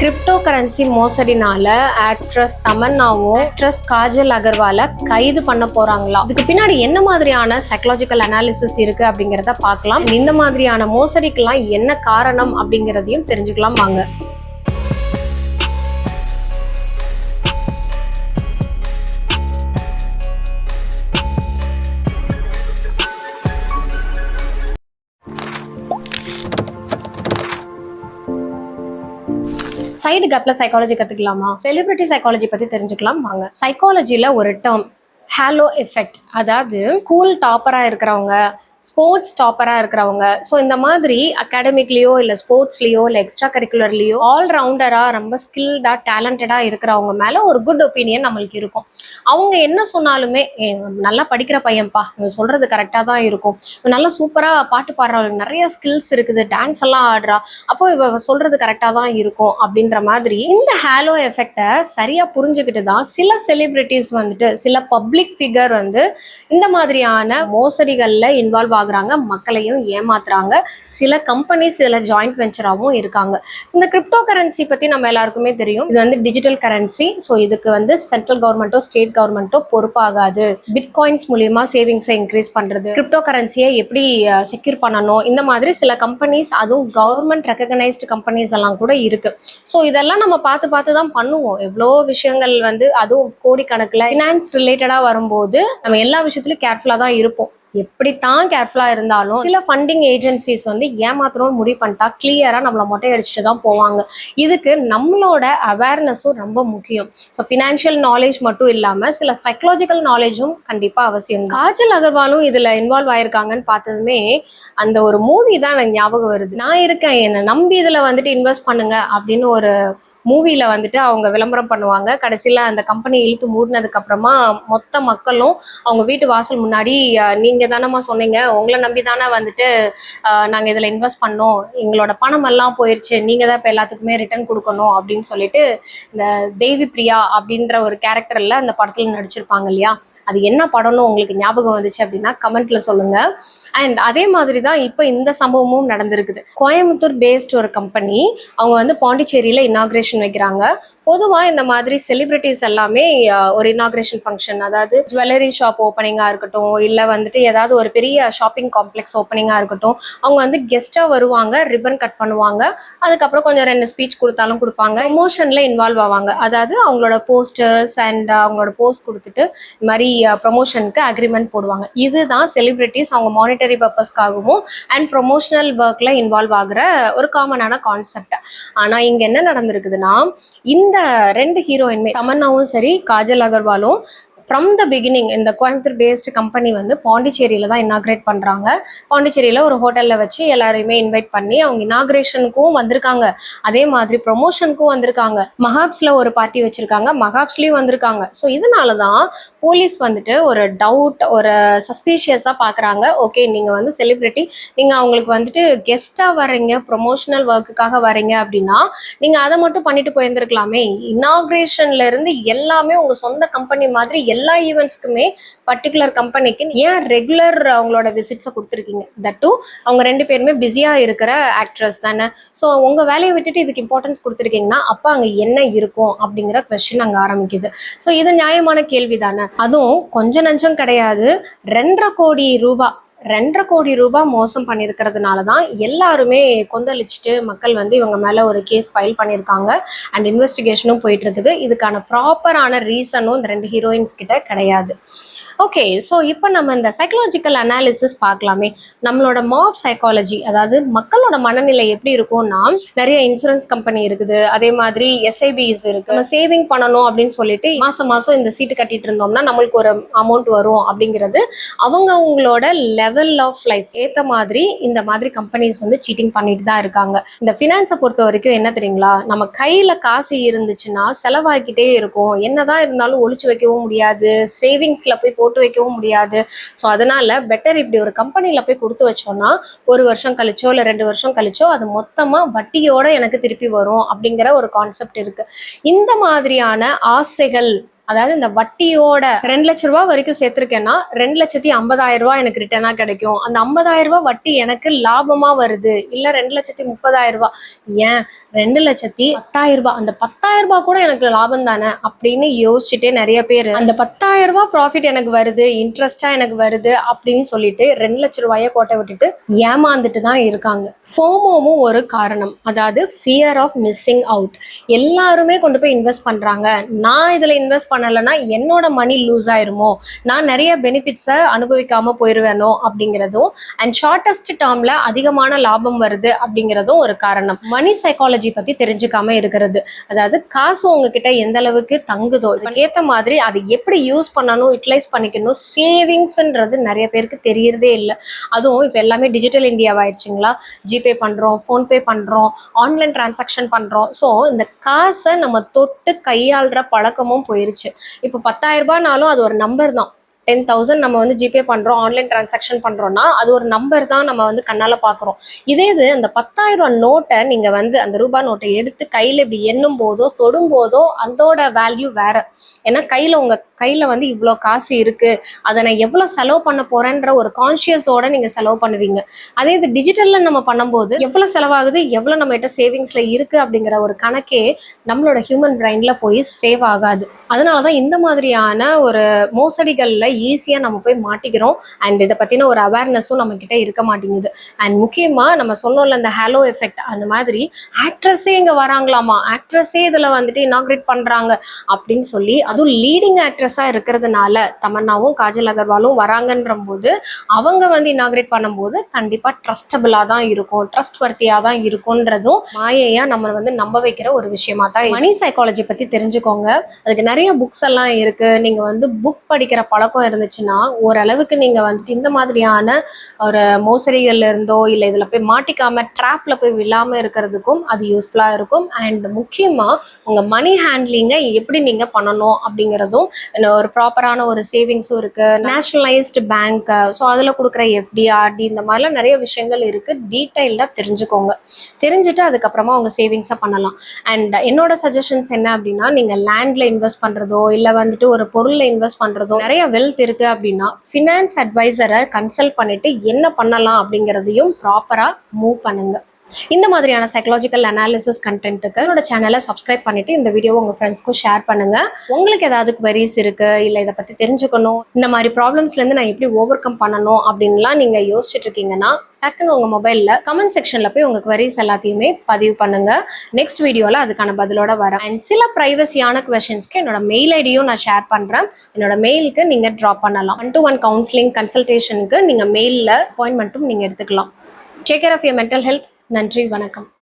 Crypto currency மோசடினால actress தமன்னாவும் actress Kajal அகர்வாலை கைது பண்ண போறாங்களா இதுக்கு பின்னாடி என்ன மாதிரியான சைக்கலாஜிக்கல் அனாலிசிஸ் இருக்கு அப்படிங்கிறத பார்க்கலாம். இந்த மாதிரியான மோசடிக்கெல்லாம் என்ன காரணம் அப்படிங்கிறதையும் தெரிஞ்சுக்கலாம் வாங்க. சைடு கேப்ல சைக்காலஜி கத்துக்கலாமா? செலிபிரிட்டி சைக்காலஜி பத்தி தெரிஞ்சுக்கலாம். வாங்க. சைக்காலஜில ஒரு டேர்ம் ஹாலோ எஃபெக்ட் அதாவது ஸ்கூல் டாப்பராக இருக்கிறவங்க ஸ்போர்ட்ஸ் டாப்பராக இருக்கிறவங்க. ஸோ இந்த மாதிரி அகாடமிக்லேயோ இல்லை ஸ்போர்ட்ஸ்லேயோ இல்லை எக்ஸ்ட்ரா கரிக்குலர்லேயோ ஆல்ரவுண்டராக ரொம்ப ஸ்கில்டாக டேலண்டடாக இருக்கிறவங்க மேலே ஒரு குட் ஒப்பீனியன் நம்மளுக்கு இருக்கும். அவங்க என்ன சொன்னாலுமே நல்லா படிக்கிற பையன்ப்பா இவன் சொல்கிறது கரெக்டாக தான் இருக்கும். இவன் நல்லா சூப்பராக பாட்டு பாடுறவங்க நிறைய ஸ்கில்ஸ் இருக்குது டான்ஸ் எல்லாம் ஆடுறா அப்போ இவ சொல்கிறது கரெக்டாக தான் இருக்கும். அப்படின்ற மாதிரி இந்த ஹேலோ எஃபெக்டை சரியாக புரிஞ்சுக்கிட்டு தான் சில செலிப்ரிட்டிஸ் வந்துட்டு சில பப்ளிக் ஃபிகர் வந்து இந்த மாதிரியான மோசடிகளில் இன்வால்வ் ஆகுறாங்க மக்களையும் ஏமாத்துறாங்க. சில கம்பெனிஸ் இதில் ஜாயிண்ட் வெஞ்சராகவும் இருக்காங்க. இந்த கிரிப்டோ கரன்சி பற்றி நம்ம எல்லாருக்குமே தெரியும். இது வந்து டிஜிட்டல் கரன்சி ஸோ இதுக்கு வந்து சென்ட்ரல் கவர்மெண்ட்டோ ஸ்டேட் கவர்மெண்ட்டோ பொறுப்பாகாது. பிட்காயின்ஸ் மூலியமா சேவிங்ஸை இன்க்ரீஸ் பண்ணுறது கிரிப்டோ கரன்சியை எப்படி செக்யூர் பண்ணணும்? இந்த மாதிரி சில கம்பெனிஸ் அதுவும் கவர்மெண்ட் ரெக்கக்னைஸ்டு கம்பெனிஸ் எல்லாம் கூட இருக்கு. ஸோ இதெல்லாம் நம்ம பார்த்து பார்த்து தான் பண்ணுவோம். எவ்வளோ விஷயங்கள் வந்து அதுவும் கோடிக்கணக்கில் ஃபினான்ஸ் ரிலேட்டடாக வரும்போது நம்ம எல்லா விஷயத்துலையும் கேர்ஃபுல்லாக தான் இருப்போம். எப்படித்தான் கேர்ஃபுல்லாக இருந்தாலும் சில ஃபண்டிங் ஏஜென்சிஸ் வந்து ஏமாத்தணும்னு முடிவு பண்ணிட்டா கிளியராக நம்மளை மொட்டை அடிச்சுட்டு தான் போவாங்க. இதுக்கு நம்மளோட அவேர்னஸும் ரொம்ப முக்கியம். ஸோ ஃபினான்ஷியல் நாலேஜ் மட்டும் இல்லாமல் சில சைக்கலாஜிக்கல் நாலேஜும் கண்டிப்பாக அவசியம் காஜல் அகர்வாலும் இதில் இன்வால்வ் ஆயிருக்காங்கன்னு பார்த்ததுமே அந்த ஒரு மூவி தான் எனக்கு ஞாபகம் வருது. நான் இருக்கேன் என்னை நம்பி இதில் வந்துட்டு இன்வெஸ்ட் பண்ணுங்க அப்படின்னு ஒரு மூவியில் வந்துட்டு அவங்க விளம்பரம் பண்ணுவாங்க. கடைசியில் அந்த கம்பெனி இழுத்து மூடினதுக்கப்புறமா மொத்த மக்களும் அவங்க வீட்டு வாசல் முன்னாடி நீங்கள் தானேம்மா தானம்மா சொன்னீங்க. உங்களை நம்பி தானே வந்துட்டு நாங்கள் இதில் இன்வெஸ்ட் பண்ணோம். எங்களோட பணம் எல்லாம் போயிருச்சு. நீங்கள் தான் இப்போ எல்லாத்துக்குமே ரிட்டர்ன் கொடுக்கணும் அப்படின்னு சொல்லிட்டு இந்த தேவி பிரியா அப்படின்ற ஒரு கேரக்டரில் அந்த படத்தில் நடிச்சிருப்பாங்க இல்லையா? அது என்ன படம்னு உங்களுக்கு ஞாபகம் வந்துச்சு அப்படின்னா கமெண்ட்ல சொல்லுங்க. அண்ட் அதே மாதிரி தான் இப்போ இந்த சம்பவமும் நடந்திருக்குது. கோயம்புத்தூர் பேஸ்ட் ஒரு கம்பெனி அவங்க வந்து பாண்டிச்சேரியில் இனாக்ரேஷன் வைக்கிறாங்க. பொதுவாக இந்த மாதிரி செலிபிரிட்டிஸ் எல்லாமே ஒரு இனாக்ரேஷன் ஃபங்க்ஷன் அதாவது ஜுவல்லரி ஷாப் ஓப்பனிங்காக இருக்கட்டும் இல்லை வந்துட்டு ஏதாவது ஒரு பெரிய ஷாப்பிங் காம்ப்ளெக்ஸ் ஓப்பனிங்காக இருக்கட்டும் அவங்க வந்து கெஸ்ட்டாக வருவாங்க ரிப்பன் கட் பண்ணுவாங்க. அதுக்கப்புறம் கொஞ்சம் ரெண்டு ஸ்பீச் கொடுத்தாலும் கொடுப்பாங்க. ப்ரொமோஷனில் இன்வால்வ் ஆவாங்க. அதாவது அவங்களோட போஸ்டர்ஸ் அண்ட் அவங்களோட போஸ்ட் கொடுத்துட்டு இது மாதிரி ப்ரொமோஷனுக்கு அக்ரிமெண்ட் போடுவாங்க. இதுதான் செலிப்ரிட்டிஸ் அவங்க மானிட்டரி பர்பஸ்க்காகவும் அண்ட் ப்ரொமோஷனல் ஒர்க்கில் இன்வால்வ் ஆகுற ஒரு காமனான கான்செப்ட் ஆனால் இங்கே என்ன நடந்திருக்குதுன்னா இந்த ரெண்டு ஹீரோயின்மே தமன்னாவும் சரி காஜல் அகர்வாலும் ஃப்ரம் த பிகினிங் இந்த கோயம்புத்தூர் பேஸ்டு கம்பெனி வந்து பாண்டிச்சேரியில் தான் இனாக்ரேட் பண்ணுறாங்க பாண்டிச்சேரியில் ஒரு ஹோட்டலில் வச்சு எல்லாரையுமே இன்வைட் பண்ணி அவங்க இனாக்ரேஷனுக்கும் வந்திருக்காங்க. அதே மாதிரி ப்ரொமோஷனுக்கும் வந்திருக்காங்க. மகாப்ஸில் ஒரு பார்ட்டி வச்சுருக்காங்க. மகாப்ஸ்லேயும் வந்திருக்காங்க. ஸோ இதனால தான் போலீஸ் வந்துட்டு ஒரு டவுட் ஒரு சஸ்பீஷியஸாக பார்க்குறாங்க ஓகே நீங்கள் வந்து செலிப்ரிட்டி நீங்கள் அவங்களுக்கு வந்துட்டு கெஸ்ட்டாக வரீங்க ப்ரொமோஷனல் ஒர்க்குக்காக வரீங்க அப்படின்னா நீங்கள் அதை மட்டும் பண்ணிட்டு போயிருந்துருக்கலாமே. இனாக்ரேஷன்லேருந்து எல்லாமே உங்கள் சொந்த கம்பெனி மாதிரி எல்லா ஈவெண்ட்ஸ்க்குமே பர்டிகுலர் கம்பெனிக்கு ஏன் ரெகுலர் அவங்களோட விசிட்ஸை கொடுத்துருக்கீங்க? தட் டூ அவங்க ரெண்டு பேருமே பிஸியாக இருக்கிற ஆக்ட்ரஸ் தானே. ஸோ உங்கள் வேலையை விட்டுட்டு இதுக்கு இம்பார்ட்டன்ஸ் கொடுத்துருக்கீங்கன்னா அப்போ அங்கே என்ன இருக்கும் அப்படிங்கிற கொஸ்டின் அங்கே ஆரம்பிக்குது. ஸோ இது நியாயமான கேள்வி தானே அதுவும் கொஞ்சம் நஞ்சம் கிடையாது. ரெண்டரை கோடி ரூபாய் ரெண்டரை கோடி ரூபாய் மோசம் பண்ணியிருக்கிறதுனால தான் எல்லாருமே கொந்தளிச்சுட்டு மக்கள் வந்து இவங்க மேலே ஒரு கேஸ் ஃபைல் பண்ணியிருக்காங்க. அண்ட் இன்வெஸ்டிகேஷனும் போயிட்டு இருக்குது. இதுக்கான ப்ராப்பரான ரீசனும் இந்த ரெண்டு ஹீரோயின்ஸ் கிட்ட கிடையாது. ஓகே ஸோ இப்போ நம்ம இந்த சைக்கலாஜிக்கல் அனாலிசிஸ் பார்க்கலாமே. நம்மளோட மாப் சைக்காலஜி அதாவது மக்களோட மனநிலை எப்படி இருக்கும்னா நிறைய இன்சூரன்ஸ் கம்பெனி இருக்குது. அதே மாதிரி எஸ்ஐபிஸ் இருக்கு. நம்ம சேவிங் பண்ணணும் அப்படின்னு சொல்லிட்டு மாசம் மாசம் இந்த சீட்டு கட்டிட்டு இருந்தோம்னா நம்மளுக்கு ஒரு அமௌண்ட் வரும் அப்படிங்கிறது அவங்க உங்களோட லெவல் ஆஃப் லைஃப் ஏற்ற மாதிரி இந்த மாதிரி கம்பெனிஸ் வந்து சீட்டிங் பண்ணிட்டு தான் இருக்காங்க. இந்த ஃபினான்ஸை பொறுத்த வரைக்கும் என்ன தெரியுங்களா? நம்ம கையில காசு இருந்துச்சுன்னா செலவாகிக்கிட்டே இருக்கும். என்னதான் இருந்தாலும் ஒழிச்சு வைக்கவும் முடியாது. சேவிங்ஸ்ல போய் போட்டு வைக்கவும் முடியாது. ஸோ அதனால பெட்டர் இப்படி ஒரு கம்பெனியில் போய் கொடுத்து வச்சோம்னா ஒரு வருஷம் கழிச்சோ இல்லை ரெண்டு வருஷம் கழிச்சோ அது மொத்தமாக வட்டியோட எனக்கு திருப்பி வரும் அப்படிங்கிற ஒரு கான்செப்ட் இருக்கு. இந்த மாதிரியான ஆசைகள் அதாவது இந்த வட்டியோட ரெண்டு லட்ச ரூபா வரைக்கும் சேர்த்திருக்கேன்னா ரெண்டு லட்சத்தி ஐம்பதாயிரம் ரூபாய் எனக்கு ரிட்டர்னா கிடைக்கும். அந்த ஐம்பதாயிரம் ரூபாய் வட்டி எனக்கு லாபமா வருது. இல்ல ரெண்டு லட்சத்தி முப்பதாயிரம் ரூபாய் ஏன்? ரெண்டு லட்சத்தி பத்தாயிரம் ரூபாய் அந்த பத்தாயிரம் ரூபாய் கூட எனக்கு லாபம் தானே? அப்படின்னு யோசிச்சுட்டே நிறைய பேர் அந்த பத்தாயிரம் ரூபாய் ப்ராஃபிட் எனக்கு வருது இன்ட்ரெஸ்டா எனக்கு வருது அப்படின்னு சொல்லிட்டு ரெண்டு லட்ச ரூபாய கோட்டை விட்டுட்டு ஏமாந்துட்டு தான் இருக்காங்க. ஃபோமோவும் ஒரு காரணம். அதாவது ஃபியர் ஆஃப் மிஸ்ஸிங் அவுட் எல்லாருமே கொண்டு போய் இன்வெஸ்ட் பண்றாங்க. நான் இதுல இன்வெஸ்ட் பண்ணலைன்னா என்னோட மணி லூஸ் ஆயிருமோ? நான் நிறைய பெனிஃபிட்ஸை அனுபவிக்காம போயிருவேனோ அப்படிங்கிறதும் அண்ட் ஷார்ட்டஸ்ட் டேர்ம்ல அதிகமான லாபம் வருது அப்படிங்கிறதும் ஒரு காரணம். மணி சைக்காலஜி பத்தி தெரிஞ்சுக்காம இருக்கிறது. அதாவது காசு உங்ககிட்ட எந்த அளவுக்கு தங்குதோ ஏற்ற மாதிரி அதை எப்படி யூஸ் பண்ணணும் யூட்டிலைஸ் பண்ணிக்கணும் சேவிங்ஸ்ன்றது நிறைய பேருக்கு தெரியறதே இல்லை. அதுவும் இப்போ எல்லாமே டிஜிட்டல் இந்தியாவாயிருச்சுங்களா ஜிபே பண்றோம் ஃபோன்பே பண்றோம் ஆன்லைன் டிரான்சாக்ஷன் பண்றோம். ஸோ இந்த காசை நம்ம தொட்டு கையாளுற பழக்கமும் போயிருச்சு. இப்போ பத்தாயிரம் ரூபாய்னாலும் அது ஒரு நம்பர் தான். டென் தௌசண்ட் நம்ம வந்து ஜிபே பண்ணுறோம் ஆன்லைன் டிரான்சாக்ஷன் பண்ணுறோம்னா அது ஒரு நம்பர் தான் நம்ம வந்து கண்ணால் பார்க்குறோம் இதே இது அந்த பத்தாயிரம் ரூபா நோட்டை நீங்கள் வந்து அந்த ரூபாய் நோட்டை எடுத்து கையில் இப்படி எண்ணும் போதோ தொடும் போதோ அதோட வேல்யூ வேற. ஏன்னா கையில் உங்கள் கையில் வந்து இவ்வளோ காசு இருக்குது அதை நான் எவ்வளோ செலவு பண்ண போகிறேன்ற ஒரு கான்ஷியஸோட நீங்கள் செலவு பண்ணுவீங்க. அதே இது டிஜிட்டலில் நம்ம பண்ணும்போது எவ்வளோ செலவாகுது எவ்வளோ நம்மகிட்ட சேவிங்ஸில் இருக்குது அப்படிங்கிற ஒரு கணக்கே நம்மளோட ஹியூமன் பிரைனில் போய் சேவ் ஆகாது. அதனால தான் இந்த மாதிரியான ஒரு மோசடிகளில் ஈஸியாக நம்ம போய் மாட்டிக்கிறோம். அண்ட் இதை பற்றின ஒரு அவேர்னஸும் நம்மக்கிட்ட இருக்க மாட்டேங்குது. அண்ட் முக்கியமாக நம்ம சொன்னோம்ல இந்த ஹாலோ எஃபெக்ட் அந்த மாதிரி ஆக்ட்ரஸே இங்கே வராங்களாமா? ஆக்ட்ரஸே இதில் வந்துட்டு இனாக்ரேட் பண்ணுறாங்க அப்படின்னு சொல்லி அதுவும் லீடிங் ஆக்ட்ரஸாக இருக்கிறதுனால தமன்னாவும் காஜல் அகர்வாலும் வராங்கன்ற போது அவங்க வந்து இனாக்ரேட் பண்ணும்போது கண்டிப்பாக ட்ரஸ்டபிளாக தான் இருக்கும் ட்ரஸ்ட் வர்த்தியாக தான் இருக்கும்ன்றதும் மாயையாக நம்ம வந்து நம்ப வைக்கிற ஒரு விஷயமா தான் மணி சைக்காலஜி பற்றி தெரிஞ்சுக்கோங்க. அதுக்கு நிறைய புக்ஸ் எல்லாம் இருக்கு. நீங்கள் வந்து புக் படிக்கிற பழக்கம் இருந்துச்சுன்னா ஓரளவுக்கு நீங்கள் வந்துட்டு இந்த மாதிரியான ஒரு மோசடிகள்ல இருந்தோ இல்லை இதில் போய் மாட்டிக்காம ட்ராப்ல போய் விழாமல் இருக்கிறதுக்கும் அது யூஸ்ஃபுல்லாக இருக்கும். அண்ட் முக்கியமாக உங்கள் மணி ஹேண்ட்லிங்கை எப்படி நீங்கள் பண்ணணும் அப்படிங்கிறதும் ஒரு ப்ராப்பரான ஒரு சேவிங்ஸும் இருக்குது நேஷனலைஸ்டு பேங்க் ஸோ அதில் கொடுக்குற எஃப்டி ஆர்டி இந்த மாதிரிலாம் நிறைய விஷயங்கள் இருக்குது டீட்டெயில்டாக தெரிஞ்சுக்கோங்க. தெரிஞ்சுட்டு அதுக்கப்புறமா உங்கள் சேவிங்ஸை பண்ணலாம். அண்ட் என்னோட சஜஷன்ஸ் என்ன அப்படின்னா நீங்கள் லேண்டில் இன்வெஸ்ட் பண்ணுறதோ இல்லை வந்துட்டு ஒரு பொருளில் இன்வெஸ்ட் பண்ணுறதோ நிறைய வெல்த் இருக்குது அப்படின்னா ஃபினான்ஸ் அட்வைசரை கன்சல்ட் பண்ணிட்டு என்ன பண்ணலாம் அப்படிங்கிறதையும் ப்ராப்பரா மூவ் பண்ணுங்க. இந்த மாதிரியான சைக்கலாஜிக்கல் அனாலிசிஸ் கண்டென்ட்டுக்கு என்னோட சேனலை சப்ஸ்கிரைப் பண்ணிட்டு இந்த வீடியோவை உங்க ஃப்ரெண்ட்ஸ்க்கும் ஷேர் பண்ணுங்க. உங்களுக்கு ஏதாவது குவரிஸ் இருக்கு இல்லை இதை பத்தி தெரிஞ்சுக்கணும் இந்த மாதிரி ப்ராப்ளம்ஸ்ல இருந்து நான் எப்படி ஓவர் கம் பண்ணணும் அப்படின்லாம் நீங்க யோசிச்சுட்டு இருக்கீங்கன்னா டக்குன்னு உங்க மொபைல்ல கமெண்ட் செக்ஷன்ல போய் உங்க குவரிஸ் எல்லாத்தையுமே பதிவு பண்ணுங்க. நெக்ஸ்ட் வீடியோல அதுக்கான பதிலோட வரேன். அண்ட் சில ப்ரைவசியான கொஷின்ஸ்க்கு என்னோட மெயில் ஐடியும் நான் ஷேர் பண்றேன். என்னோட மெயிலுக்கு நீங்க ட்ராப் பண்ணலாம். ஒன் டு ஒன் கவுன்சிலிங் கன்சல்டேஷனுக்கு நீங்க மெயிலில் அப்பாயின்மெண்ட்டும் நீங்க எடுத்துக்கலாம். Take care of your mental health நன்றி வணக்கம்.